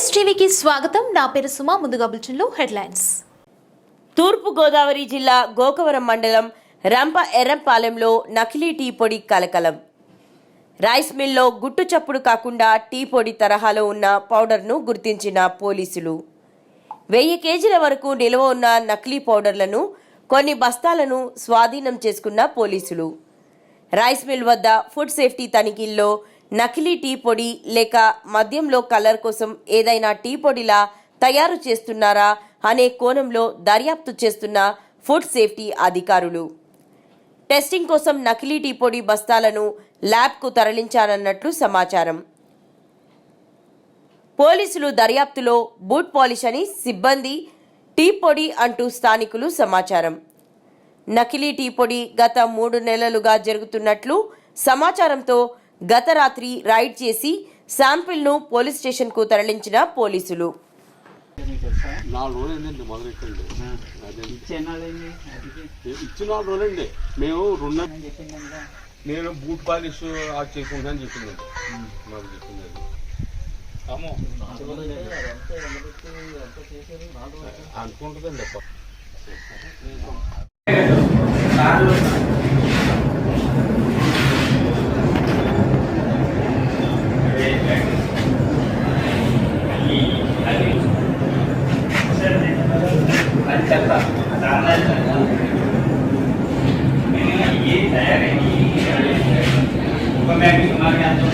Yes టీవీకి స్వాగతం. నా పేరు సుమా. ముందుగా బులెటిన్లో హెడ్లైన్స్. తూర్పు గోదావరి జిల్లా గోకవరం మండలం రంప ఎర్రంపాలెంలో నకిలీ టీ పొడి కలకలం. రైస్ మిల్లో గుట్టు చప్పుడు కాకుండా టీ పొడి తరహాలో ఉన్న పౌడర్ను గుర్తించిన పోలీసులు. వెయ్యి కేజీల వరకు నిల్వ ఉన్న నకిలీ పౌడర్లను కొన్ని బస్తాలను స్వాధీనం చేసుకున్న పోలీసులు. రైస్ మిల్ వద్ద ఫుడ్ సేఫ్టీ తనిఖీల్లో నకిలీ టీ పొడి లేక మద్యంలో కలర్ కోసం ఏదైనా టీ పొడిలా తయారు చేస్తున్నారా అనే కోణంలో దర్యాప్తు చేస్తున్న ఫుడ్ సేఫ్టీ అధికారులు. టెస్టింగ్ కోసం నకిలీ టీ పొడి బస్తాలను ల్యాబ్కు తరలించారన్నట్లు సమాచారం. పోలీసులు దర్యాప్తులో బూట్ పాలిష్ అని సిబ్బంది టీ పొడి అంటూ స్థానికులు సమాచారం. నకిలీ టీ పొడి గత మూడు నెలలుగా జరుగుతున్నట్లు సమాచారంతో గత రాత్రి రైడ్ చేసి శాంపిల్ను పోలీస్ స్టేషన్కు తరలించిన పోలీసులు. నాలుగు మొదలెట్టండి. ఇచ్చిన నాలుగు రోజులండి మేము రెండు నేను బూట్ పాలిష్ అది చేసుకుంటా అని చెప్పిందండి. మాకు చెప్పింది అది అనుకుంటుందండి విభాగాన్ని